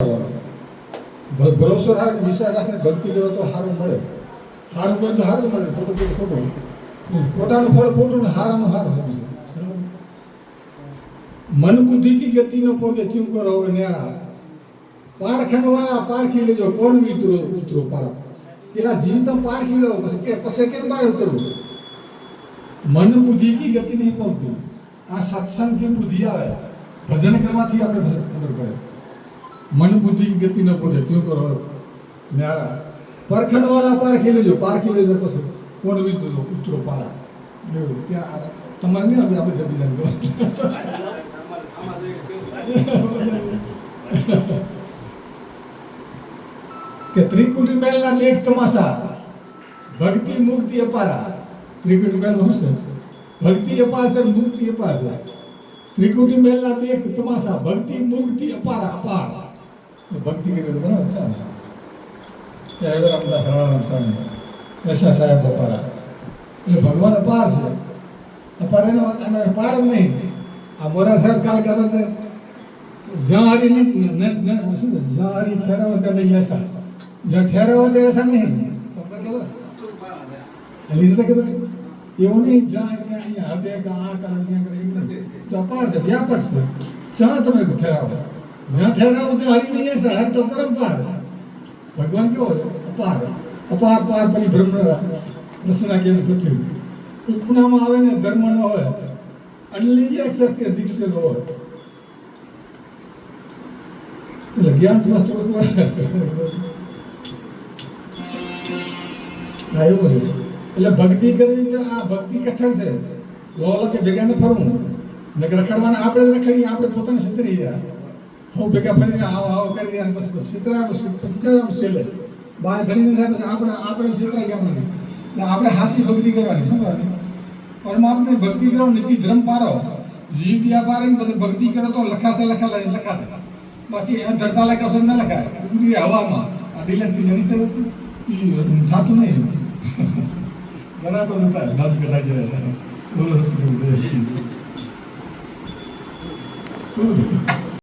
ભ- ભરોસો રાખ વિશ્વાસ રાખીને ભક્તિ કરો તો સારું મળે સારું કરે તો સારું જ મળે ખોટું કરે તો ખોટું ખોટાનું ફળ ખોટું ને હારાનું હારું સમજો મન બુદ્ધિ કી ગતિ ન પોગે ક્યું કરો હવે ન્યારા પારખણ વાળા પારખી લેજો કોણ વિતરો ઉતરો પાર પેલા જીવ તો પારખી લો પછી કે પછી કેમ બહાર ઉતરવું મન બુદ્ધિ કી ગતિ નહીં પહોંચતું આ સત્સંગથી બુદ્ધિ આવે ભજન કરવાથી આપણે ભજન ખબર પડે મન બુદ્ધિ કી ગતિ ન પહોંચે ક્યું કરો ન્યારા પરખણ વાળા પારખી લેજો પારખી લેજો પછી કોણ વિતરો ઉતરો પારા એવું ત્યાં આ તમારે નહીં હવે આપણે બીજાને કે ત્રિકુટી મહેલના લેખ તમાશા ભક્તિ મુક્તિ અપારા ત્રિકુટી મહેલ શું છે ભક્તિ અપાર છે મુક્તિ અપાર છે ત્રિકુટી મહેલના લેખ તમાશા ભક્તિ મુક્તિ અપારા અપાર કરી તો? કે હવે રામદાસ રાણારામ સ્વામી દશા સાહેબ અપારા. એ ભગવાન અપાર છે. અપાર એનો એનો અપાર જ નહીં. આ મોરા સાહેબ કાલ કહેતા હતા જ્યાં હારી નહીં ન- ન- ન- શું જહારી ઠેરાવો નહીં એસા? જ્યાં ઠેરાવો ત્યાં એસા નહીં? એવી રીતે કહેવાય. એવું નહીં જ્યાં એટલે અહીંયા હદે કે આ કરે, અહીંયા કરે એવું નથી. તો અપાર છે, વ્યાપક છે. જ્યાં તમે ઠેરાવો. જ્યાં ભગવાન કેવો અપાર. અપાર, પાર પરિભ્રમ રસના કેમ પૃથ્વી ઉપનામાં આવે ને ધર્મ ન હોય અનલિંગ સત્ય દીક્ષેલો હોય. એટલે જ્ઞાન તો થોડુંક. હા, એવું છે એટલે ભક્તિ કરવી આ ભક્તિ કઠણ છે. લો કે ભેગા ને ફરવું. ને રખડવાના આપણે રખડીએ, આપણે પોતાને સુતરી ગયા હું ભેગા ફરીને આવો આવો કરી રહ્યા ને પછી સીતરામ આમ છેલ્લે. બહાર ધરીને થાય, પછી આપણે આપણે સીતરા નથી? ને આપણે હાસી ભક્તિ કરવાની, શું કરવાની? પરમાત્માની ભક્તિ કરો નીતિ ધર્મ પારો. જીવ દિયા પારે ને બધે ભક્તિ કરો તો લખાશે લખા લખાશે. બાકી એ ધરતા લખાશે ન લખાય. ઉડી હવામાં. આ દિલકથી જણી થયું થતું નહીં. ઘણા તો નતા ગાજ કઢાઈ જાય. બોલો Thank. બોલો.